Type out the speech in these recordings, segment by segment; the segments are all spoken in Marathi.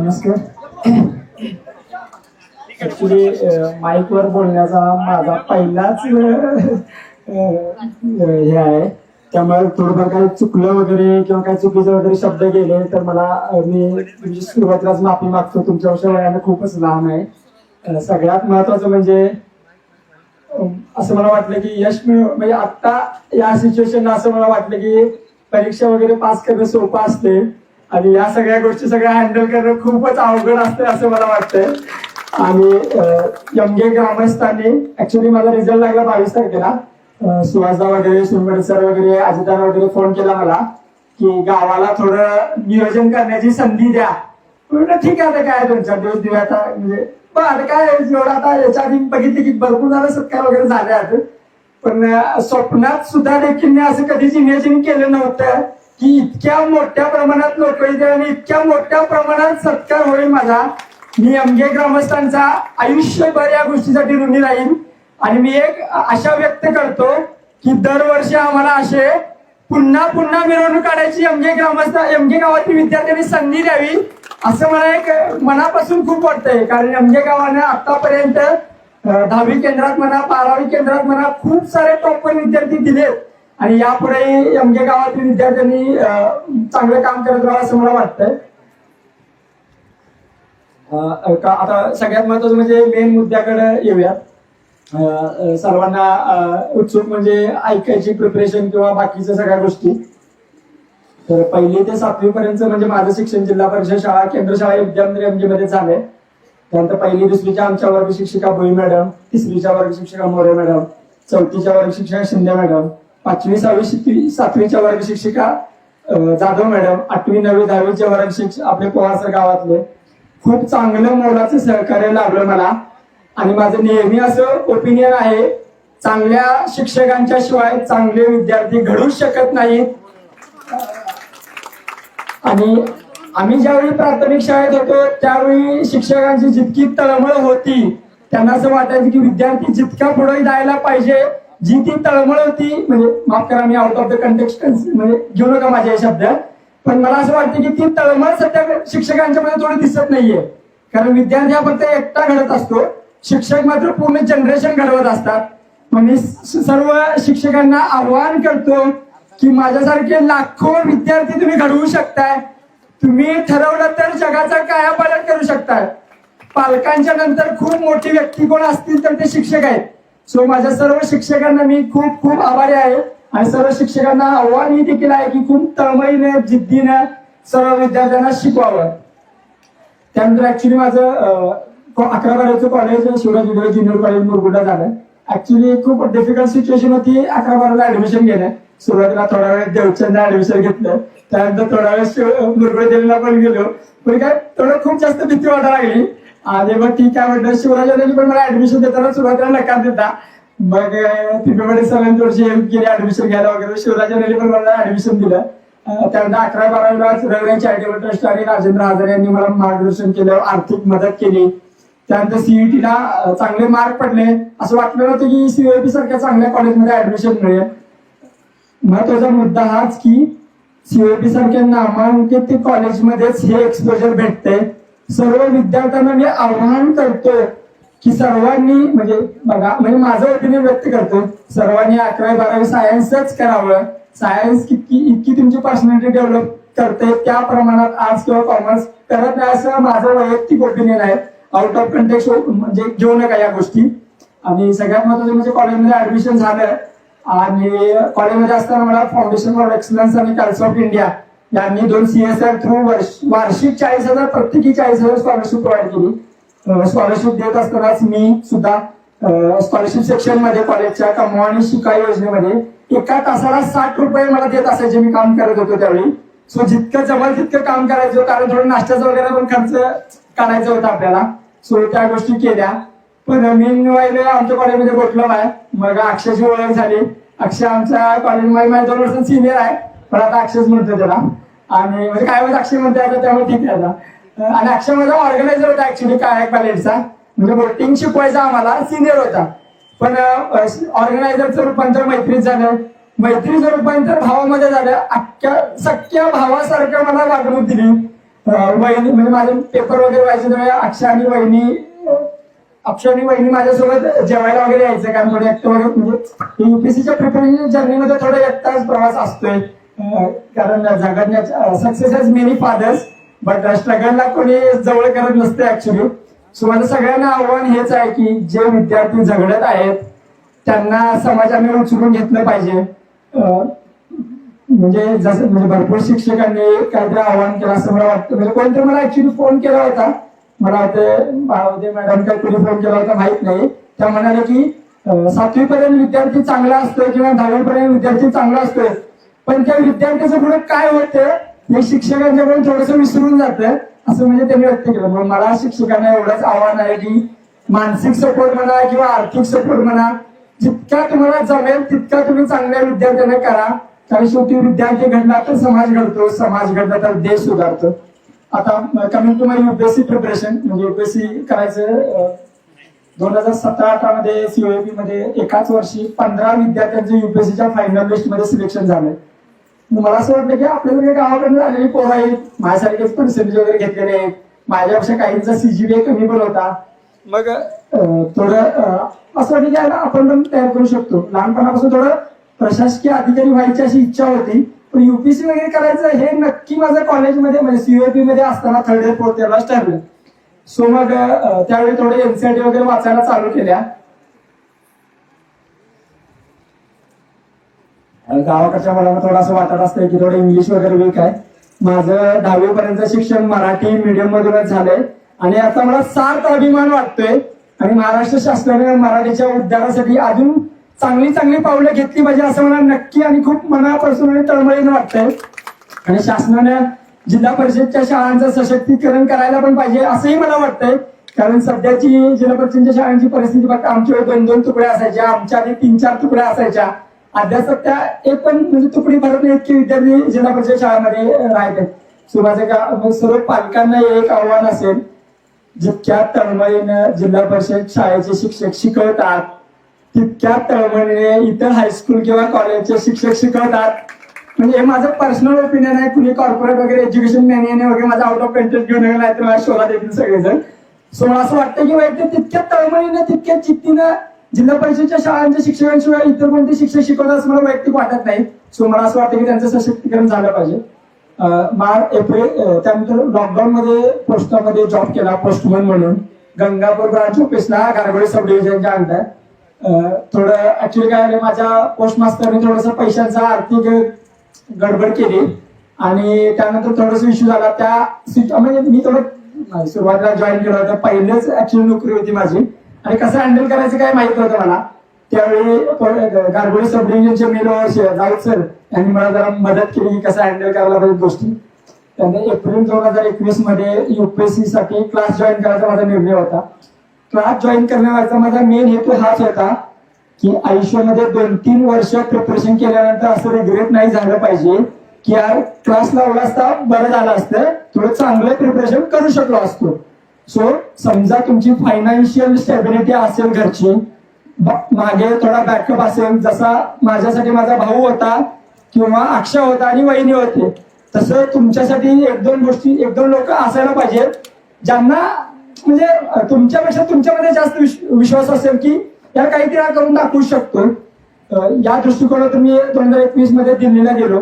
नमस्कार. ऍक्च्युली माईकवर बोलण्याचा माझा पहिलाच हे आहे. त्यामुळे थोडंफार काही चुकलं वगैरे किंवा काही चुकीचे वगैरे शब्द गेले तर मला मी म्हणजे सुरुवातीलाच माफी मागतो. तुमच्यापेक्षा वयानं खूपच लहान आहे. सगळ्यात महत्वाचं म्हणजे असं मला वाटलं की यश मिळ म्हणजे आत्ता या सिच्युएशनला असं मला वाटलं की परीक्षा वगैरे पास करणं सोपं असते आणि या सगळ्या गोष्टी सगळ्या हँडल करणं खूपच अवघड असते असं मला वाटतंय. आणि यमगे ग्रामस्थांनी ऍक्च्युली माझा रिझल्ट लागला बावीस तारखेला. सुहासदा वगैरे शिवगड सर वगैरे अजितदार वगैरे फोन केला मला की गावाला थोडं नियोजन करण्याची संधी द्या. म्हणलं ठीक आहे आता काय दोन चार दिवस दिव्या आता. म्हणजे पण आता काय एवढं आता याच्या आधी बघितले की भरपूर झालं सत्कार वगैरे झाले आहेत. पण स्वप्नात सुद्धा देखील मी असं कधीच इमॅजिन केलं नव्हतं. की इतक्या मोठ्या प्रमाणात लोक येते आणि इतक्या मोठ्या प्रमाणात सत्कार होईल माझा. मी अमगे ग्रामस्थांचा आयुष्यभर या गोष्टीसाठी ऋणी राहीन. आणि मी एक आशा व्यक्त करतो की दरवर्षी आम्हाला असे पुन्हा पुन्हा मिरवणूक काढायची एमगे ग्रामस्थ एमगे गावातील विद्यार्थ्यांनी संधी द्यावी असं मला एक मनापासून खूप वाटतंय. कारण एमगे गावानं आतापर्यंत दहावी केंद्रात म्हणा बारावी केंद्रात म्हणा खूप सारे टॉपर विद्यार्थी दिलेत. आणि यापुढे एमके म्हणजे गावातील विद्यार्थ्यांनी चांगलं काम करत राहा असं मला वाटतंय. आता सगळ्यात महत्वाचं म्हणजे मेन मुद्द्याकडे येऊयात. सर्वांना उत्सुक म्हणजे ऐकायची प्रिपरेशन किंवा बाकीच्या सगळ्या गोष्टी. तर पहिली ते सातवी पर्यंत म्हणजे माझं शिक्षण जिल्हा परिषद शाळा केंद्र शाळा विद्यामंदिर एमजी म्हणजे मध्ये झालंय. त्यानंतर पहिली दुसरीच्या आमच्या वर्ग शिक्षिका भोई मॅडम तिसरीच्या वर्ग शिक्षिका मोरे मॅडम चौथीच्या वर्ग शिक्षिका शिंदे मॅडम पाचवी सहावी शिकवी सातवीच्या वर्ग शिक्षिका जाधव मॅडम आठवी नववी दहावीच्या वर्ग शिक्षक आपले पोहासर गावातले. खूप चांगलं मोलाचं सहकार्य लाभलं मला. आणि माझं नेहमी असं ओपिनियन आहे चांगल्या शिक्षकांच्या शिवाय चांगले विद्यार्थी घडूच शकत नाहीत. आणि आम्ही ज्यावेळी प्राथमिक शाळेत होतो त्यावेळी शिक्षकांची जितकी तळमळ होती त्यांना असं वाटायचं की विद्यार्थी जितका पुढे जायला पाहिजे जी ती तळमळ होती म्हणजे माफ करा मी आउट ऑफ द कंटेक्स्ट म्हणजे घेऊ नका माझ्या हे शब्द पण मला असं वाटतं की ती तळमळ सध्या शिक्षकांच्या मध्ये थोडी दिसत नाहीये. कारण विद्यार्थी हा फक्त एकटा घडत असतो. शिक्षक मात्र पूर्ण जनरेशन घडवत असतात. म्हणजे मग मी सर्व शिक्षकांना आवाहन करतो की माझ्यासारखे लाखो विद्यार्थी तुम्ही घडवू शकताय. तुम्ही ठरवलं तर जगाचा कायापालट करू शकताय. पालकांच्या नंतर खूप मोठी व्यक्ती कोण असतील तर ते शिक्षक आहेत. सो माझ्या सर्व शिक्षकांना मी खूप खूप आभारी आहे. आणि सर्व शिक्षकांना आव्हान ही देखील आहे की खूप तळमळीने जिद्दीने सर्व विद्यार्थ्यांना शिकवावं. त्यानंतर ऍक्च्युली माझं अकरा बाराचं कॉलेज शिवराज विद्यालय ज्युनियर कॉलेज मुरगुडा झालं. ऍक्च्युली खूप डिफिकल्ट सिच्युएशन होती. अकरा बाराला ऍडमिशन घेणं. सुरुवातीला थोडा वेळ देवचंदला ऍडमिशन घेतलं. त्यानंतर थोडा वेळ शिव- मुरगुडा पण गेलो. पण काय थोडं खूप जास्त भीती वाटायला लागली. अरे मग ठीक आहे म्हटलं शिवराजांनी पण मला ऍडमिशन देताना सुरुवातीला नकार देता. मग तिकडे सरांनी थोडीशी हेल्प केली ऍडमिशन घ्यायला वगैरे. शिवराजांनी पण मला ऍडमिशन दिलं. त्यानंतर अकरा बारावीला रविवार चॅरिटेबल ट्रस्ट आणि राजेंद्र आजारे यांनी मला मार्गदर्शन केलं आर्थिक मदत केली. त्यानंतर सीईटीला चांगले मार्क पडले. असं वाटलं नव्हतं की सीओपी सारख्या चांगल्या कॉलेजमध्ये ऍडमिशन मिळेल. महत्त्वाचा मुद्दा हाच की सीओपी सारख्या नामांकित कॉलेजमध्येच हे एक्सपोजर भेटते सर्व विद्यार्थ्यांना मी आव्हान करतो की सर्वांनी म्हणजे बघा म्हणजे माझं ओपिनियन व्यक्त करतो सर्वांनी अकरावी बारावी सायन्सच करावं. सायन्स किती इतकी तुमची पर्सनॅलिटी डेव्हलप करते त्या प्रमाणात आर्ट्स किंवा कॉमर्स करत नाही असं माझं वैयक्तिक ओपिनियन आहे. आउट ऑफ कंटेक्स म्हणजे घेऊ नका या गोष्टी. आणि सगळ्यात महत्वाचं म्हणजे कॉलेजमध्ये ऍडमिशन झालं. आणि कॉलेजमध्ये असताना मला फाउंडेशन फॉर एक्सलन्स आणि काउन्सिल ऑफ इंडिया यांनी दोन सीएसआर थ्रू वार्षिक चाळीस हजार प्रत्येकी चाळीस हजार स्कॉलरशिप प्रोव्हाइड केली. स्कॉलरशिप देत असतानाच मी सुद्धा स्कॉलरशिप सेक्शनमध्ये कॉलेजच्या कमवा आणि शिका योजनेमध्ये एका तासाला साठ रुपये मला देत असायचे मी काम करत होतो त्यावेळी. सो जितकं जमल तितकं काम करायचं कारण थोडं नाश्त्याचा वगैरे पण खर्च काढायचा होता आपल्याला. सो त्या गोष्टी केल्या. पण मी वगैरे आमच्या कॉलेजमध्ये गोठलं आहे मग अक्षयची ओळख झाली. अक्षय आमच्या कॉलेजमध्ये माझ्या दोन वर्ष सिनियर आहे. पण आता अक्षयच म्हणतो त्याला. आणि म्हणजे काय वेळेस अक्षय म्हणतो आता त्यामुळे ठीक आहे आता. आणि अक्षय माझा ऑर्गनायझर होता ऍक्च्युली काय पॅलेटचा? म्हणजे बोटिंग शिकवायचा आम्हाला सिनियर होता. पण ऑर्गनायझरचं रूपांतर मैत्रीत झालं. मैत्रीचं रूपांतर भावामध्ये झालं. अख्ख्या सख्या भावासारखं मला वागणूक दिली. वहिनी म्हणजे माझे पेपर वगैरे व्हायचे तेव्हा अक्षय आणि वहिनी अक्षय आणि वहिनी माझ्यासोबत जेवायला वगैरे यायचं. कारण थोडे एकटं वगैरे म्हणजे युपीएससीच्या प्रिपरेशन जर्नीमध्ये थोडा एकटाच प्रवास असतोय. कारण झगडण्या success has many fathers but स्ट्रगलला कोणी जवळ करत नसते ऍक्च्युली सो माझं सगळ्यांना आव्हान हेच आहे की जे विद्यार्थी झगडत आहेत त्यांना समाजाने उचलून घेतलं पाहिजे. म्हणजे जसं म्हणजे भरपूर शिक्षकांनी काहीतरी आव्हान केलं असं मला वाटतं. म्हणजे कोणतरी मला ऍक्च्युली फोन केला होता. मला वाटतं भावदे मॅडम काहीतरी फोन केला होता माहीत नाही. त्या म्हणाले की सातवी पर्यंत विद्यार्थी चांगला असतोय किंवा दहावीपर्यंत विद्यार्थी चांगला असतोय पण त्या विद्यार्थ्याचं पुढे काय होतं हे शिक्षकांच्याकडून थोडस विसरून जातं असं म्हणजे त्यांनी व्यक्त केलं. मग मला शिक्षकांना एवढंच आव्हान आहे की मानसिक सपोर्ट म्हणा किंवा आर्थिक सपोर्ट म्हणा जितका तुम्हाला जमेल तितका तुम्ही चांगल्या विद्यार्थ्यांना करा. कारण शेवटी विद्यार्थी घडला तर समाज घडतो समाज घडला तर देश सुधारतो. आता coming to my UPSC preparation म्हणजे युपीएससी करायचं दोन हजार सतरा अठरा मध्ये सीओएपी मध्ये एकाच वर्षी पंधरा विद्यार्थ्यांचे युपीएससीच्या फायनल लिस्टमध्ये सिलेक्शन झालंय. मला असं वाटलं की आपल्याकडे गावाकडून झालेली पोरं आहेत. माझ्यासारखेच पर्सेंटेज वगैरे घेतलेले आहेत माझ्यापेक्षा काहींचा सीजीपीए कमी पण होता. मग? थोडं असं वाटलं की आपण पण तयार करू शकतो. लहानपणापासून थोडं प्रशासकीय अधिकारी व्हायची अशी इच्छा होती. पण युपीसी वगैरे करायचं हे नक्की माझं कॉलेजमध्ये म्हणजे सीओपी मध्ये असताना थर्ड इयर फोर्थ इयरलाच ठरलं. सो मग त्यावेळी थोडे एनसीआरटी वगैरे वाचायला चालू केल्या. गावाकडच्या मुलांना थोडासा वाटत असतं की थोडं इंग्लिश वगैरे वीक आहे. माझं दहावी पर्यंत शिक्षण मराठी मीडियम मधूनच झालंय. आणि आता मला सार्थ अभिमान वाटतोय. आणि महाराष्ट्र शासनाने मराठीच्या उद्धारासाठी अजून चांगली चांगली पावलं घेतली पाहिजे असं मला नक्की आणि खूप मनापासून आणि तळमळीनं वाटतंय. आणि शासनाने जिल्हा परिषदच्या शाळांचं सशक्तीकरण करायला पण पाहिजे असंही मला वाटतंय. कारण सध्याची जिल्हा परिषदच्या शाळांची परिस्थिती फक्त आमच्या दोन दोन तुकड्या असायच्या आमच्या आधी तीन चार तुकड्या असायच्या. अभ्यासात त्या एक पण म्हणजे तुकडी भरत नाही इतके विद्यार्थी जिल्हा परिषद शाळेमध्ये राहतात. सो माझं सर्व पालकांना एक आव्हान असेल जितक्या तळमळीनं जिल्हा परिषद शाळेचे शिक्षक शिकवतात तितक्या तळमळीने इतर हायस्कूल किंवा कॉलेजचे शिक्षक शिकवतात. म्हणजे हे माझं पर्सनल ओपिनियन आहे कुणी कॉर्पोरेट वगैरे एज्युकेशन मॅन्युअल वगैरे माझा आउट ऑफ कंटेंट घेऊन गेला नाही तर मला शोधा देतील सगळेजण. सो मला असं वाटतं की वैद्य तितक्या तळमळीनं तितक्या चित्तीनं जिल्हा परिषदच्या शाळांच्या शिक्षकांशिवाय इतर कोणते शिक्षक शिकवतात असं मला वैयक्तिक वाटत नाही. सो मला असं वाटतं की त्यांचं सशक्तीकरण झालं पाहिजे. अं, मार्च एप्रिल त्यानंतर लॉकडाऊन मध्ये पोस्टामध्ये जॉब केला पोस्टमन म्हणून. गंगापूर ब्रांच ऑफिसला गारगोळी सब डिव्हिजनच्या अंडर. थोडं ऍक्च्युली काय झालं माझ्या पोस्ट मास्तरने थोडस पैशांचा आर्थिक गडबड केली. आणि त्यानंतर थोडस इश्यू झाला त्या म्हणजे मी थोडं सुरुवातीला जॉईन केलं होतं. पहिलेच ऍक्च्युअली नोकरी होती माझी. आणि कसं हँडल करायचं काय माहीत नव्हतं मला. त्यावेळी गारगोळी सब डिव्हिजनचे मेलो राऊत सर यांनी मला जरा मदत केली की कसं हँडल करायला पाहिजे गोष्टी. त्याने एप्रिल दोन हजार एकवीसमध्ये युपीएससी साठी क्लास जॉईन करायचा माझा निर्णय होता. क्लास जॉईन करण्याचा माझा मेन हेतू हाच होता की आयुष्यामध्ये दोन तीन वर्ष प्रिपरेशन केल्यानंतर असं रिग्रेट नाही झालं पाहिजे की यार क्लास लावला असता बरं झालं असतं. थोडं चांगलं प्रिपरेशन करू शकलो असतो. सो समजा तुमची फायनान्शियल स्टेबिलिटी असेल घरची मागे थोडा बॅकअप असेल जसा माझ्यासाठी माझा भाऊ होता किंवा अक्षय होता आणि वहिनी होते तसं तुमच्यासाठी एक दोन गोष्टी एक दोन लोक असायला पाहिजेत ज्यांना म्हणजे तुमच्यापेक्षा तुमच्यामध्ये जास्त विश्वास असेल की या काहीतरी करून दाखवू शकतो. या दृष्टिकोनातून मी दोन हजार एकवीसमध्ये दिल्लीला गेलो.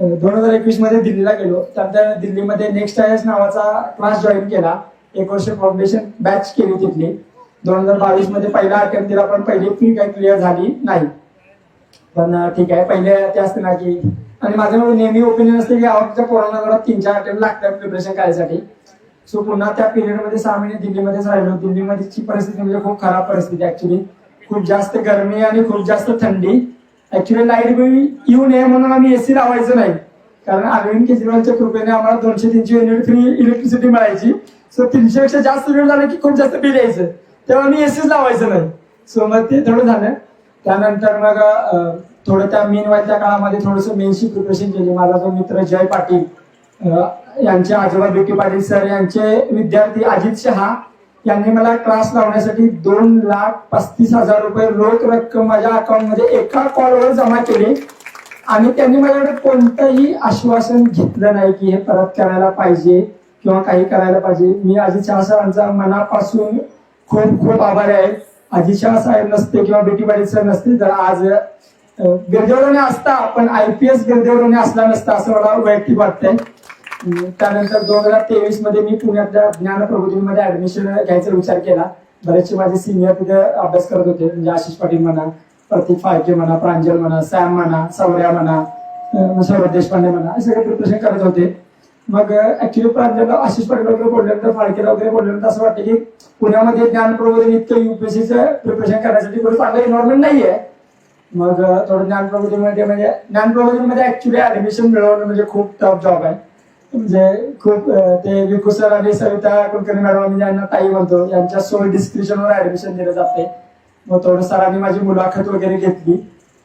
दोन हजार एकवीसमध्ये दिल्लीला गेलो. त्यानंतर दिल्लीमध्ये नेक्स्ट आयस नावाचा क्लास जॉईन केला. एक वर्ष फाउंडेशन बॅच केली तिथली. दोन हजार बावीसमध्ये पहिला अटेम्प्ट दिला पण पहिली फी काही क्लिअर झाली नाही. पण ठीक आहे. पहिले ते असते ना की आणि माझं नेहमी ओपिनियन असते की आवडच्या कोरोनाकडे तीन चार अटेम्प्ट लागतात प्रिपरेशन करायसाठी. सो पुन्हा त्या पिरियडमध्ये सहा महिने दिल्लीमध्येच राहिलो. दिल्लीमध्येची परिस्थिती म्हणजे खूप खराब परिस्थिती ऍक्च्युली खूप जास्त गरमी आणि खूप जास्त थंडी. ऍक्च्युली लाइट बिल येऊ नये म्हणून आम्ही एसी लावायचं नाही. कारण अरविंद केजरीवालच्या कृपेने आम्हाला दोनशे तीनशे युनिट फ्री इलेक्ट्रिसिटी मिळायची. सो तीनशे पेक्षा जास्त वेळ झालं की खूप जास्त बिल यायचं. तेव्हा आम्ही एसीच लावायचं नाही. सो मग ते थोडं झालं. त्यानंतर मग थोडं त्या मेन त्या काळामध्ये थोडंसं मेनशी प्रिपरेशन केली. माझा जो मित्र जय पाटील यांचे आजोबा बिटी पाटील सर यांचे विद्यार्थी अजित शहा यांनी मला क्लास लावण्यासाठी दोन लाख पस्तीस हजार रुपये रोख रक्कम माझ्या अकाउंटमध्ये एका कॉलवर जमा केली. आणि त्यांनी माझ्याकडे कोणतंही आश्वासन घेतलं नाही की हे परत करायला पाहिजे किंवा काही करायला पाहिजे. मी अजित शहा सरांचा मनापासून खूप खूप आभारी आहे. अजित शहा साहेब नसते किंवा बेटी पाटील सर नसते तर आज गिरदेवरोने असता पण आय पी एस गिरदेवरोने असला नसता असं मला वैयक्तिक वाटतंय. त्यानंतर दोन हजार तेवीसमध्ये मी पुण्यातल्या ज्ञान प्रबोधिनीमध्ये ऍडमिशन घ्यायचा विचार केला. बरेचसे माझे सिनियर तिथे अभ्यास करत होते. म्हणजे आशिष पाटील म्हणा प्रतीक फाळके म्हणा प्रांजल म्हणा सॅम म्हणा सौर्या म्हणा सौरभ म्हणजे देशपांडे म्हणा हे सगळे प्रिपरेशन करत होते. मग ऍक्च्युली प्रांजलला आशिष पाटील वगैरे बोलल्यानंतर फाळकेला वगैरे बोलल्यानंतर असं वाटतं की पुण्यामध्ये ज्ञान प्रबोधन इतकं युपीएससीचं प्रिपरेशन करण्यासाठी थोडं चांगलं एन्व्हायरमेंट नाहीये. मग थोडं ज्ञान प्रबोधनमध्ये म्हणजे ज्ञान प्रबोधनमध्ये ऍक्च्युली ऍडमिशन मिळवणं म्हणजे खूप टफ जॉब आहे. म्हणजे खूप ते विकू सर आणि सविता कुलकर्णी मॅडम ज्यांना ताई म्हणतो यांच्या सोय डिस्क्रिप्शनवर ऍडमिशन दिलं जाते मग थोडं सरांनी माझी मुलाखत वगैरे घेतली.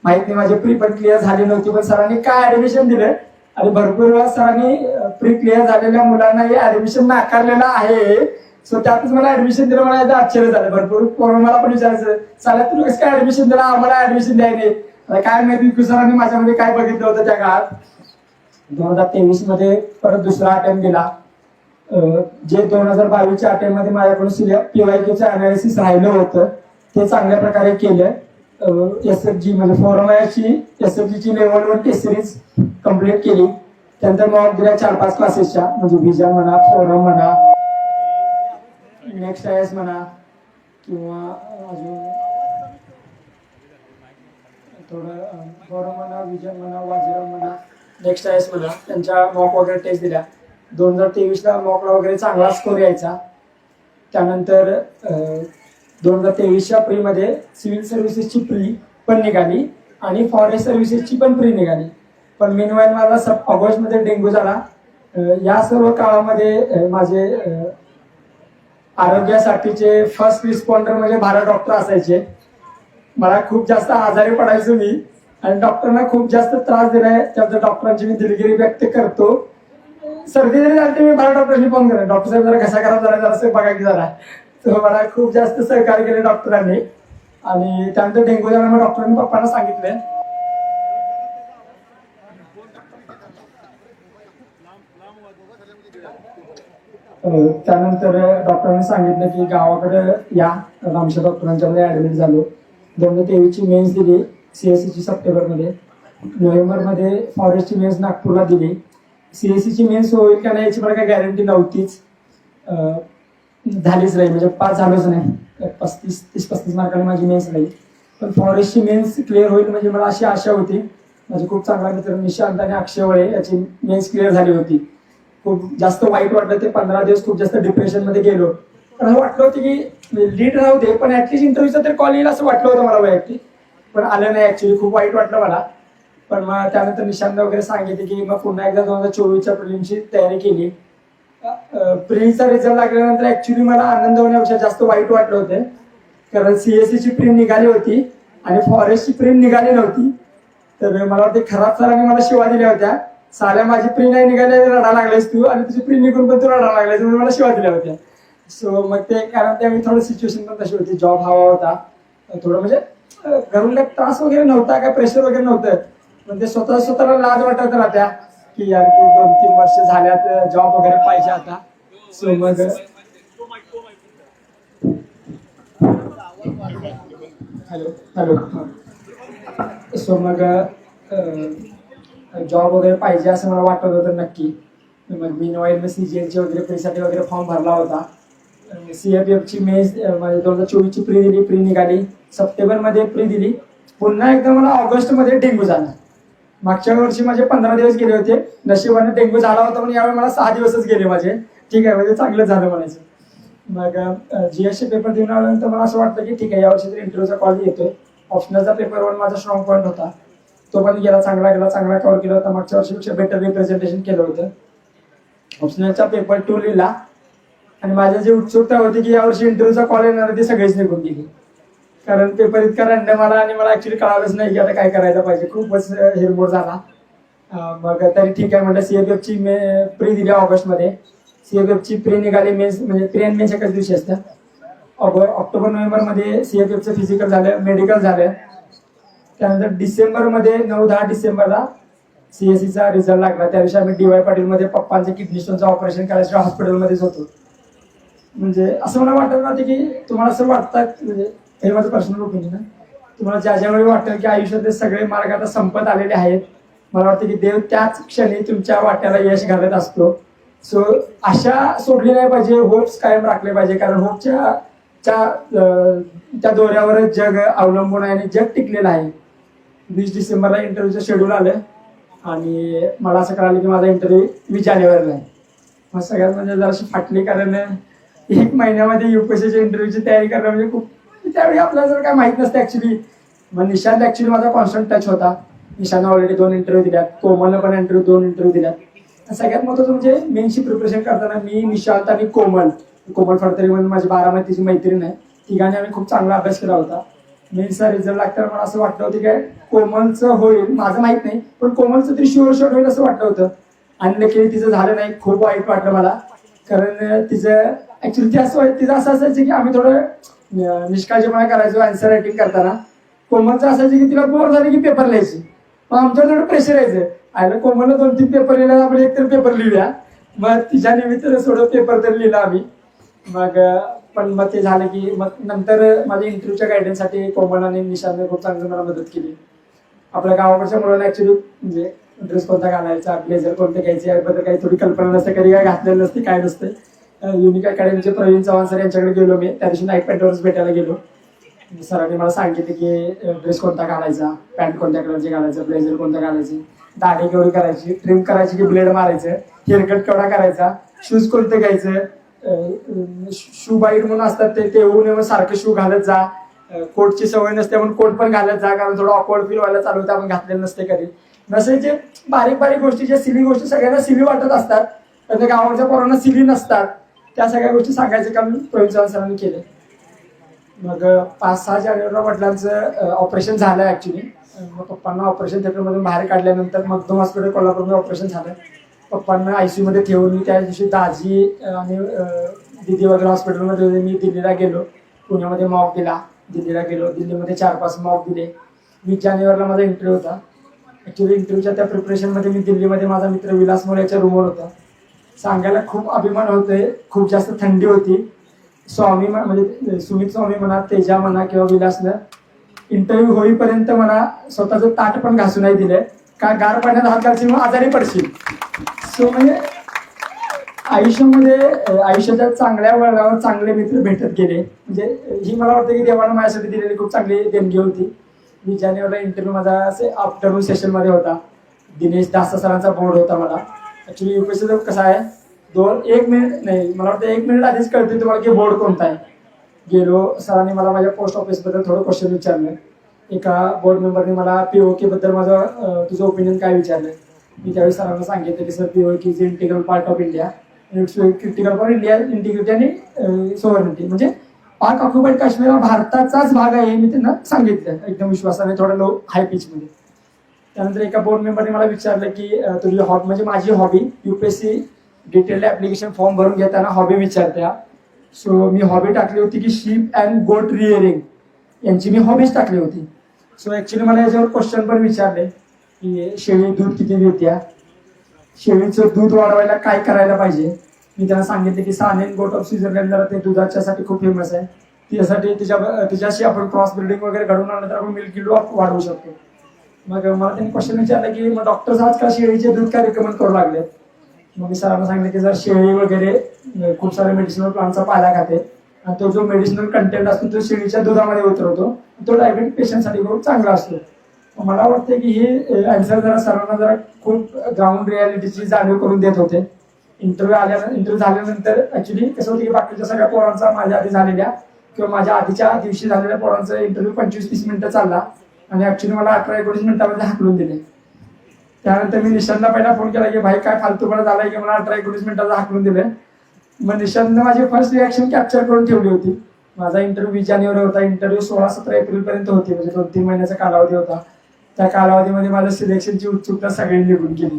माहीत नाही माझी प्री पण क्लिअर झाली नव्हती पण सरांनी काय ऍडमिशन दिलं? आणि भरपूर वेळा सरांनी प्री क्लिअर झालेल्या मुलांना हे ऍडमिशन नाकारलेलं आहे. सो त्यातच मला ऍडमिशन दिलं मला एकदा आश्चर्य झालं. भरपूर कोरोना मला पण विचारायचं चालेल तुला कसं काय ऍडमिशन दिलं? आम्हाला ऍडमिशन द्यायला काय माहिती सरांनी माझ्यामध्ये काय बघितलं होतं त्या काळात. दोन हजार तेवीसमध्ये परत दुसरा अटेम्प्ट दिला जे दोन हजार बावीसच्या अटेम्प्टमध्ये माझ्याकडून पीवायक्यूचं अनालिसिस राहिलं होतं. ते चांगल्या प्रकारे केलं. एस एफ जी म्हणजे फोरमायाची एस एफ ची level one test series complete केली. त्यानंतर मग दिल्या चार पाच क्लासेसच्या म्हणजे विजा म्हणा फोरम म्हणा नेक्स्ट आय एस म्हणा किंवा अजून थोडं फोरम म्हणा विजन म्हणा वाजिरम म्हणा. नेक्स्ट आय एस म्हणा त्यांच्या मॉक वगैरे टेस्ट दिल्या. दोन हजार तेवीसला मॉकला वगैरे चांगला स्कोर यायचा. त्यानंतर दोन हजार तेवीसच्या प्रीमध्ये सिव्हिल सर्व्हिसेसची प्री पण निघाली आणि फॉरेस्ट सर्व्हिसेसची पण प्री निघाली. पण मेनवाईल मला सब ऑगस्टमध्ये डेंग्यू झाला. या सर्व काळामध्ये माझे आरोग्यासाठीचे फर्स्ट रिस्पॉन्डर म्हणजे भारत डॉक्टर असायचे. मला खूप जास्त आजारी पडायचो मी. आणि डॉक्टरांना खूप जास्त त्रास दिलाय त्याबद्दल डॉक्टरांची मी दिलगिरी व्यक्त करतो. सर्दी जरी झाली मी मला डॉक्टरांनी फोन करेन डॉक्टर साहेब जरा कसा खराब झाला जरा बघा की जरा. तर मला खूप जास्त सहकार्य केले डॉक्टरांनी. आणि त्यानंतर डेंग्यू झाल्यामुळे डॉक्टरांनी पप्पांना सांगितले. त्यानंतर डॉक्टरांनी सांगितलं की गावाकडे या. आमच्या डॉक्टरांच्यामध्ये ऍडमिट झालो. दोन हजार तेवीसची मेन्स दिली. सीएससीची सप्टेंबरमध्ये. नोव्हेंबरमध्ये फॉरेस्टची मेन्स नागपूरला दिली. सीएससीची मेन्स होईल का नाही याची मला काही गॅरंटी नव्हतीच. झालीच नाही म्हणजे पास झालोच नाही. पस्तीस तीस पस्तीस मार्काने माझी मेन्स नाही पण फॉरेस्टची मेन्स क्लिअर होईल म्हणजे मला अशी आशा होती. माझी खूप चांगला मित्र निशांत आणि अक्षय वळे याची मेन्स क्लिअर झाली होती. खूप जास्त वाईट वाटलं ते पंधरा दिवस खूप जास्त डिप्रेशनमध्ये गेलो. पण असं वाटलं होतं की लीड राहू दे पण ॲटलिस्ट इंटरव्ह्यूचा तरी कॉल येईल असं वाटलं होतं मला वैयक्तिक. पण आलं नाही ऍक्च्युली खूप वाईट वाटलं मला. पण मग त्यानंतर निशांत वगैरे सांगितले की मग पुन्हा एकदा दोन हजार चोवीसच्या प्रिलिमची तयारी केली. प्रिलिमचा रिझल्ट लागल्यानंतर ऍक्च्युली मला आनंद होण्यापेक्षा जास्त वाईट वाटलं होतं. कारण सीएससी ची प्रिंट निघाली होती आणि फॉरेस्टची प्रिंट निघाली नव्हती. तर मला वाटते खराब सरांनी मला शिवा दिल्या होत्या. साल्या माझी प्रिंट नाही निघाली रडा लागलायस तू आणि तुझी प्रिंट निघून पण तू रडा लागलायस म्हणून मला शिवा दिल्या होत्या. सो मग ते कारण त्यावेळी थोडं सिच्युएशन पण तशी होती. जॉब हवा होता. थोडं म्हणजे घरून काही त्रास वगैरे नव्हता काय प्रेशर वगैरे नव्हतं. पण ते स्वतः स्वतःला लाज वाटत राहत्या की यार की दोन तीन वर्ष झाल्यात जॉब वगैरे पाहिजे आता. सो मग हॅलो हॅलो. सो मग जॉब वगैरे पाहिजे असं मला वाटत होतं नक्की. मग मी नोव्हेंबर सी जी एलचे वगैरे प्रीसाठी वगैरे फॉर्म भरला होता. सी एफ एफची म्हणजे दोन हजार चोवीसची प्री दिली प्री निघाली. सप्टेंबरमध्ये प्री दिली. पुन्हा एकदा मला ऑगस्टमध्ये डेंग्यू झाला. मागच्या वर्षी माझे पंधरा दिवस गेले होते. नशिबाने डेंग्यू झाला होता पण यावेळी मला सहा दिवसच गेले माझे. ठीक आहे म्हणजे चांगलं झालं म्हणायचं. मग जीएसचे पेपर देऊन आल्यानंतर मला असं वाटलं की ठीक आहे यावर्षी तर इंटरव्ह्यूचा कॉल येतोय. ऑप्शनलचा पेपर वन माझा स्ट्रॉंग पॉईंट होता. तो पण गेला चांगला गेला चांगला कव्हर केला होता. मागच्या वर्षीपेक्षा बेटर रिप्रेझेंटेशन केलं होतं. ऑप्शनलचा पेपर टू लिहिला. आणि माझी जी उत्सुकता होती की यावर्षी इंटरव्ह्यूचा कॉल येणार ती सगळीच निघून गेली. कारण पेपर इतका रँडम आला आणि मला ऍक्च्युली कळालंच नाही की आता काय करायला पाहिजे. खूपच हिरमोड झाला. मग तरी ठीक आहे म्हटलं सीएफएफची मे प्री दिली ऑगस्टमध्ये. सीएफएफ ची प्री निघाली मेन्स म्हणजे प्री आणि मेन्स एकाच दिवशी असतं ऑग ऑक्टोबर नोव्हेंबरमध्ये सीएफएफ फिजिकल झालं मेडिकल झालं. त्यानंतर डिसेंबरमध्ये नऊ दहा डिसेंबरला सीएससीचा रिझल्ट लागला. त्या दिवशी आम्ही डीवाय पाटीलमध्ये पप्पांचं किडनी स्टोनचं ऑपरेशन करायचं हॉस्पिटलमध्येच होतो. म्हणजे असं मला वाटत नव्हतं की तुम्हाला असं वाटतात म्हणजे हे माझं पर्सनल ओपिनियन तुम्हाला ज्या ज्या वेळी वाटेल की आयुष्यातले सगळे मार्ग आता संपत आलेले आहेत मला वाटतं की देव त्याच क्षणी तुमच्या वाट्याला यश घालत असतो. सो आशा सोडली नाही पाहिजे होप्स कायम राखले पाहिजे कारण होपच्या त्या अं, त्या दोऱ्यावरच जग अवलंबून आहे आणि जग टिकलेलं आहे. वीस डिसेंबरला इंटरव्ह्यूचं शेड्यूल आलं आणि मला असं कळालं की माझा इंटरव्ह्यू वीस जानेवारीला आहे. मग सगळ्यात म्हणजे जराशी फाटली कारण एक महिन्यामध्ये युपीएससीच्या इंटरव्ह्यूची तयारी करणं म्हणजे खूप त्यावेळी आपल्याला जर काय माहीत नसतं ऍक्च्युली मग निशांत ऍक्च्युली माझा कॉन्स्टंट टच होता. निशांत ऑलरेडी दोन इंटरव्ह्यू दिल्यात. कोमलनं पण इंटरव्ह्यू दोन इंटरव्ह्यू दिल्यात. सगळ्यात महत्वाचं म्हणजे मेनशी प्रिपरेशन करताना मी निशांत आणि कोमल. कोमल फडतरी म्हणून माझी बारामतीची मैत्रीण आहे. तिघांनी आम्ही खूप चांगला अभ्यास केला होता. मेन्सचा रिझल्ट लागताना मला असं वाटलं होतं काय कोमलचं होईल. माझं माहीत नाही. पण कोमलचं तरी शुअर शॉट होईल असं वाटलं होतं. आणि नक्की तिचं झालं नाही. खूप वाईट वाटलं मला. कारण तिचं ऍक्च्युली ते असं तिचं असं असायचं की आम्ही थोडं निष्काळजीपणा करायचो आन्सर रायटिंग करताना. कोमलचं असायचं की तिला बोर झाली की पेपर लिहायची. मग आमच्यावर थोडं प्रेशर यायचं. आयला कोमलला दोन तीन पेपर लिहिला आपण एक तर पेपर लिहूया. मग तिच्या निमित्तानं थोडं पेपर तर लिहिला आम्ही. मग पण मग ते झालं की मग नंतर माझ्या इंटरव्ह्यूच्या गायडन्ससाठी कोमल आणि निशांतने खूप चांगली मला मदत केली. आपल्या गावाकडच्या मुलांना ऍक्च्युली म्हणजे ड्रेस कोणता घालायचा ब्लेझर कोणते घ्यायचे याबद्दल काही थोडी कल्पना नसते कधी काय घातलेलं नसते काय नसते. युनिक अकॅडमीचे प्रवीण चव्हाण सर यांच्याकडे गेलो मी. त्या दिवशी नाईट पॅन्टवरच भेटायला गेलो. म्हणजे सरांनी मला सांगितले की ड्रेस कोणता घालायचा? पॅन्ट कोणत्या कलरचे घालायचं? ब्लेझर कोणता घालायचे? दाढी केवढी करायची? ट्रिम करायची की ब्लेड मारायचं? हेअरकट केवढा करायचा? शूज कोणते घ्यायचं? शू बाईट म्हणून असतात ते ते होऊ नये सारखे शू घालत जा. कोटची सवय नसते म्हणून कोट पण घालत जा कारण थोडं ऑकवर्ड फील व्हायला चालू होतं आपण घातलेलं नसते कधी. नसे जे बारीक बारीक गोष्टी ज्या सिली गोष्टी सगळ्यांना सिली वाटत असतात. पण त्या गावाच्या पोरांना सिली नसतात. त्या सगळ्या गोष्टी सांगायचं काम प्रवीण चव्हाण सरांनी केले मग पाच सहा जानेवारीला वडिलांचं ऑपरेशन झालं ॲक्च्युली मग पप्पांना ऑपरेशन थिएटरमधून बाहेर काढल्यानंतर मग दोन हॉस्पिटल कोल्हापूरमध्ये ऑपरेशन झालं. पप्पांना आय सीमध्ये ठेवून मी त्या दिवशी दाजी आणि दिदी वगैरे हॉस्पिटलमध्ये मी दिल्लीला गेलो. पुण्यामध्ये मॉक दिला. दिल्लीला गेलो. दिल्लीमध्ये चार पाच मॉक दिले. वीस जानेवारीला माझा इंटरव्ह्यू होता. ॲक्च्युली इंटरव्ह्यूच्या त्या प्रिपरेशनमध्ये मी दिल्लीमध्ये माझा मित्र विलास मोर याच्या रूमवर होता. सांगायला खूप अभिमान होतोय. खूप जास्त थंडी होती. स्वामी म्हणजे सुमित स्वामी म्हणा तेजा म्हणा किंवा विलासनं इंटरव्ह्यू होईपर्यंत मला स्वतःचं ताट पण घासू नाही दिलंय. का गार पाण्यात हात घालशील मग आजारी पडशील. सो म्हणजे आयुष्यामध्ये आयुष्याच्या चांगल्या वळणावर चांगले मित्र भेटत गेले. म्हणजे ही मला वाटतं की देवानं माझ्यासाठी दिलेली खूप चांगली देणगी होती. मी जानेवारीला इंटरव्ह्यू माझा असे आफ्टरनून सेशनमध्ये होता. दिनेश दास सरांचा बोर्ड होता मला. ऍक्च्युली युपीएससीचं कसं आहे? दोन एक मिनिट नाही मला वाटतं एक मिनिट आधीच कळते तुम्हाला की बोर्ड कोणता आहे. गेलो सरांनी मला माझ्या पोस्ट ऑफिसबद्दल थोडं क्वेश्चन विचारलं. एका बोर्ड मेंबरने मला पी ओ बद्दल माझं तुझं ओपिनियन काय विचारलं? मी त्यावेळी सरांना सांगितलं की sir P POK is integral part of India it's critical for India integrity आणि सोव्हर्निटी म्हणजे पाक ऑक्युपाईड काश्मीर हा भारताचाच भाग आहे हे मी त्यांना सांगितलं. एकदम विश्वासाने थोडं लो हाय पिचमध्ये त्यानंतर एका बोर्ड मेंबरने मला विचारलं की तुझी हॉबी म्हणजे माझी hobby UPSC detail application form भरून घेताना हॉबी विचारत्या. सो मी हॉबी टाकली होती की शिप अँड गोट रिअरिंग यांची मी हॉबीज टाकली होती. सो ऍक्च्युली मला याच्यावर क्वेश्चन पण विचारले की शेळी दूध किती देत्या? शेळीचं दूध वाढवायला काय करायला पाहिजे? मी त्यांना सांगितले की सानेन गोट ऑफ स्विझरलँड जरा ते दुधाच्यासाठी खूप फेमस आहे. त्यासाठी तिच्या तिच्याशी आपण क्रॉस बिल्डिंग वगैरे घडवून आणलं तर आपण मिल्क किलो वाढवू शकतो. मग मला त्यांनी क्वेश्चन विचारलं की मग डॉक्टर्स आजकाल शेळीचे दूध काय रिकमेंड करू लागले? मग मी सरांना सांगितलं की जर शेळी वगैरे खूप सारे मेडिसिनल प्लांटचा पाला खाते आणि तो जो मेडिसिनल कंटेंट असतो तो शेळीच्या दुधामध्ये उतरवतो तो डायबिटिक पेशंटसाठी खूप चांगला असतो. मला वाटतं की हे अँसर जरा सरांना जरा खूप ग्राउंड रियालिटीची जाणीव करून देत होते. इंटरव्ह्यू आल्या इंटरव्ह्यू झाल्यानंतर ऍक्च्युली कसं होतं की बाकीच्या सगळ्या पोरांचा माझ्या आधी झालेल्या किंवा माझ्या आधीच्या दिवशी झालेल्या पोरांचा इंटरव्ह्यू पंचवीस तीस मिनिटं चालला. आणि ऍक्च्युली मला अठरा एकोणीस मिनिटामध्ये हाकलून दिले. त्यानंतर मी निशांतला पहिला फोन केला की भाई काय फालतूपणा झालाय की? मला अठरा एकोणीस मिनिटाचा हाकलून दिले. मग निशांतनं माझी फर्स्ट रिॲक्शन कॅप्चर करून ठेवली होती. माझा इंटरव्ह्यू वीस जानेवारी होता. इंटरव्ह्यू सोळा सतरा एप्रिल पर्यंत होती. म्हणजे दोन तीन महिन्याचा कालावधी होता. त्या कालावधीमध्ये माझ्या सिलेक्शनची उत्सुकता सगळी निघून गेली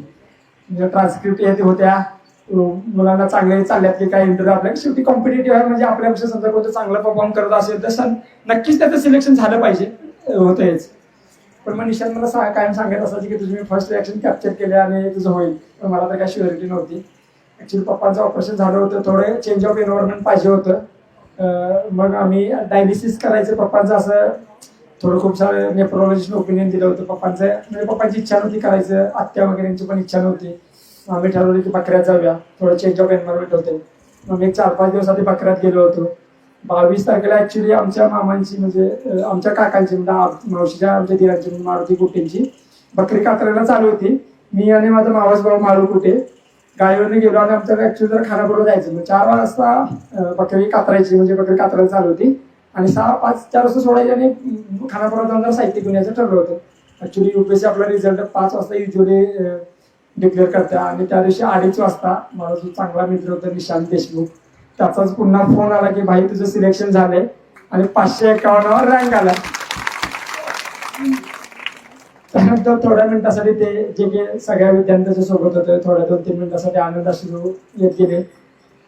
म्हणजे ट्रान्सक्रिप्ट येत होत्या. मुलांना चांगले चालल्यात की काय इंटरव्ह्यू आपल्या शेवटी कॉम्पिटेटिव्ह आहे. म्हणजे आपल्यापेक्षा समजा कोणतं चांगलं परफॉर्म करत असेल तर नक्कीच त्याचं सिलेक्शन झालं पाहिजे. होतं होतंच पण मग निशांत मला सा- कायम सांगत असायचं की तुझी मी फर्स्ट रिॲक्शन कॅप्चर केले आणि तुझं होईल. पण मला तर काही शुअरिटी नव्हती. ॲक्च्युली पप्पांचं ऑपरेशन झालं होतं थोडं चेंज ऑफ एन्व्हायरमेंट पाहिजे होतं. मग आम्ही डायलिसिस करायचं पप्पांचं असं थोडं खूप सारं नेफ्रोलॉजिस्टने ओपिनियन दिलं होतं. पप्पांचं म्हणजे पप्पांची इच्छा नव्हती करायचं आत्या वगैरेंची पण इच्छा नव्हती. आम्ही ठरवलं की बकऱ्यात जाऊया थोडं चेंज ऑफ एन्व्हायरमेंट होते मग मी एक चार पाच दिवस आधी बकऱ्यात गेलो होतो. बावीस तारखेला ऍक्च्युली आमच्या मामांची म्हणजे आमच्या काकांची म्हणजे मावशीच्या आमच्या दिरांची म्हणजे मारुती कुटेंची बकरी कातरायला चालू होती. मी आणि माझा मावस भाऊ माळू कुटे गाडीवरनं गेलो आणि आमच्याकडे ऍक्च्युली जर खानापूरला जायचं मग चार वाजता बकरी कातरायची म्हणजे बकरी कातरायला चालू होती. आणि सहा पाच चार वाजता सोडायची आणि खानापुरात जाऊन साहित्य घेऊन यायचं ठरलं होतं. ऍक्च्युली युपीएससी आपला रिझल्ट पाच वाजता युजली डिक्लेअर करते आणि त्या दिवशी अडीच वाजता माझा जो चांगला मित्र होता निशांत देशमुख त्याचाच पुन्हा फोन आला की भाई तुझं सिलेक्शन झालंय. आणि पाचशे एकावन्नवर रँक आला. त्यानंतर थोड्या मिनिटासाठी ते जे काही सगळ्या विद्यार्थ्यांच्या सोबत होते थोड्या दोन तीन मिनिटासाठी आनंद सुरू येत गेले.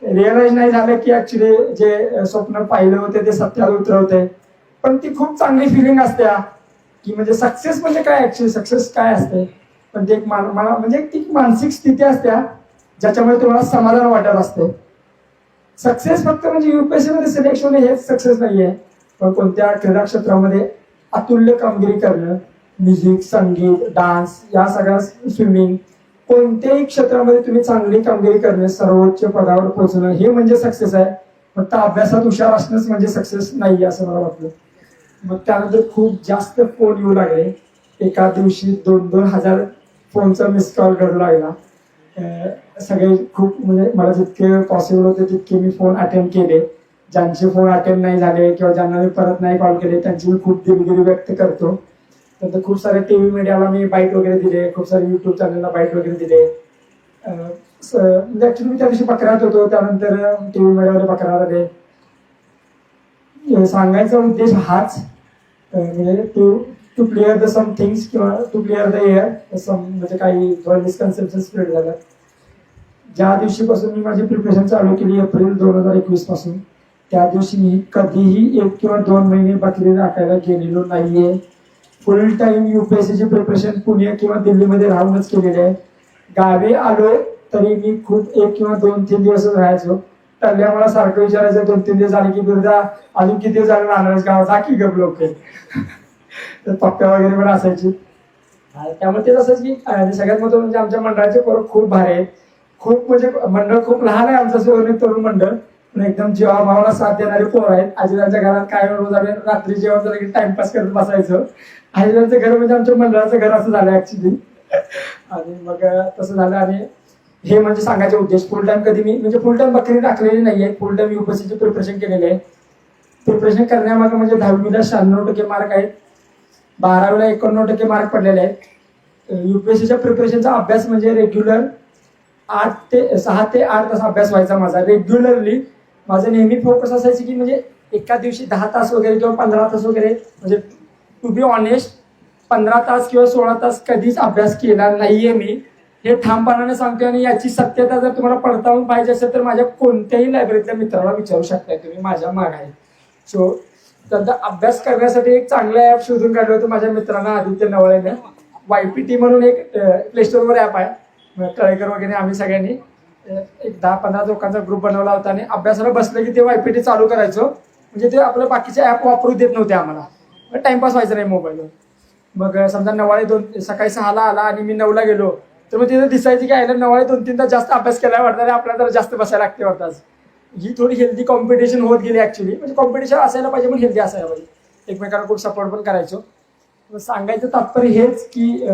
रिअलाइज नाही झालं की ऍक्च्युली जे स्वप्न पाहिलं होते ते सत्यात उतरवते. पण ती खूप चांगली फिलिंग असते की म्हणजे सक्सेस म्हणजे काय ऍक्च्युली सक्सेस काय असते? पण ते एक मान- मा- म्हणजे ती मानसिक स्थिती असते ज्याच्यामुळे तुम्हाला समाधान वाटत असते. सक्सेस फक्त म्हणजे युपीएससी मध्ये सिलेक्शन हेच सक्सेस नाही आहे पण कोणत्या क्रीडा क्षेत्रामध्ये अतुल्य कामगिरी करणं म्युझिक संगीत डान्स या सगळ्या स्विमिंग कोणत्याही क्षेत्रामध्ये तुम्ही चांगली कामगिरी करणे सर्वोच्च पदावर पोहोचणं हे म्हणजे सक्सेस आहे. फक्त अभ्यासात हुशार असणंच म्हणजे सक्सेस नाही असं मला वाटलं मग त्यानंतर खूप जास्त फोन येऊ लागले. एका दिवशी दोन दोन हजार फोनचा मिस कॉल घडू लागला. सगळे खूप म्हणजे मला जितके पॉसिबल होते तितके मी फोन अटेंड केले. ज्यांचे फोन अटेंड नाही झाले किंवा ज्यांना मी परत नाही कॉल केले त्यांची मी खूप दिलगिरी व्यक्त करतो. नंतर खूप सारे टी व्ही मीडियाला मी बाईट वगैरे दिले खूप सारे युट्यूब चॅनलला बाईट वगैरे दिले. स- म्हणजे ऍक्च्युली मी त्या दिवशी पकडात होतो त्यानंतर टी व्ही मीडियावर पकडात आले सांगायचा उद्देश हाच म्हणजे to to clear the some things किंवा to clear the air some म्हणजे काही थोडं मिसकन्सेप्शन स्प्रेड झालं. ज्या दिवशीपासून मी माझी प्रिपरेशन चालू केली एप्रिल दोन हजार एकवीसपासून त्या दिवशी मी कधीही एक किंवा दोन महिने बकरी राखायला गेलेलो नाहीये. फुल टाइम युपीएससीची प्रिपरेशन पुणे किंवा दिल्लीमध्ये राहूनच केलेली आहे. गावी आलो तरी मी खूप एक किंवा दोन तीन दिवसच राहायचो. टल्ल्या मला सारखं विचारायचं दोन तीन दिवस आले की बिरदा अजून किती दिवस झाले राहणार गावात जा की गप लोक तर पप्प्या वगैरे पण असायची. त्यामुळे तेच असायचं की सगळ्यात महत्त्व म्हणजे आमच्या मंडळाचे पोरं खूप भारी आहेत. खूप म्हणजे मंडळ खूप लहान आहे आमचं सुवर्ण तरुण मंडळ. पण एकदम जीवाभावाला साथ देणारे पोरं आहेत. आजीदांच्या घरात काय रोज आम्ही रात्री जेवण झालं की टाइमपास करत बसायचं. आजीदांचं घर म्हणजे आमच्या मंडळाचं घर असं झालं ऍक्च्युली आणि मग तसं झालं आणि हे म्हणजे सांगायचे उद्देश फुल टाइम कधी मी म्हणजे फुल टाइम बकरी टाकलेली नाही आहे फुल टाइम युपीएससीचे प्रिपरेशन केलेले आहे प्रिपरेशन करण्यामागे म्हणजे दहावीला शहाण्णव टक्के मार्क आहेत. बारावीला एकोणनव्वद टक्के मार्क पडलेले आहेत. युपीएससीच्या प्रिपरेशनचा अभ्यास म्हणजे रेग्युलर आठ ते सहा ते आठ तास अभ्यास व्हायचा माझा. रेग्युलरली माझं नेहमी फोकस असायचं की म्हणजे एका दिवशी दहा तास वगैरे किंवा पंधरा तास वगैरे म्हणजे टू बी ऑनेस्ट पंधरा तास किंवा सोळा तास कधीच अभ्यास केला नाहीये मी. हे ठामपणाने सांगतोय आणि याची सत्यता जर तुम्हाला पडताळून पाहिजे असेल तर माझ्या कोणत्याही लायब्ररीतल्या मित्राला विचारू शकताय तुम्ही माझ्या माग आहे सो त्यांचा अभ्यास करण्यासाठी एक चांगलं ॲप शोधून काढलं होतं माझ्या मित्रांना आदित्य नवळेने. वायपीटी म्हणून एक प्ले स्टोअरवर ॲप आहे. मग तळेकर वगैरे आम्ही सगळ्यांनी एक दहा पंधरा लोकांचा ग्रुप बनवला होता आणि अभ्यासाला बसलं की ते वायपीटी चालू करायचो. म्हणजे ते आपलं बाकीचे ॲप वापरू देत नव्हते आम्हाला. टाइमपास व्हायचा नाही मोबाईलवर मग समजा नवाळे दोन सकाळी सहाला आला आणि मी नऊला गेलो तर मग तिथे दिसायचं की आयला नवाळे दोन तीन तास जास्त अभ्यास केला वाटतं आणि आपल्याला जरा जास्त बसायला लागते वाटतं ही थोडी हेल्दी कॉम्पिटिशन होत गेली ॲक्च्युली म्हणजे कॉम्पिटिशन असायला पाहिजे पण हेल्दी असायला पाहिजे. एकमेकांना खूप सपोर्ट पण करायचो. सांगायचं तात्पर्य हेच की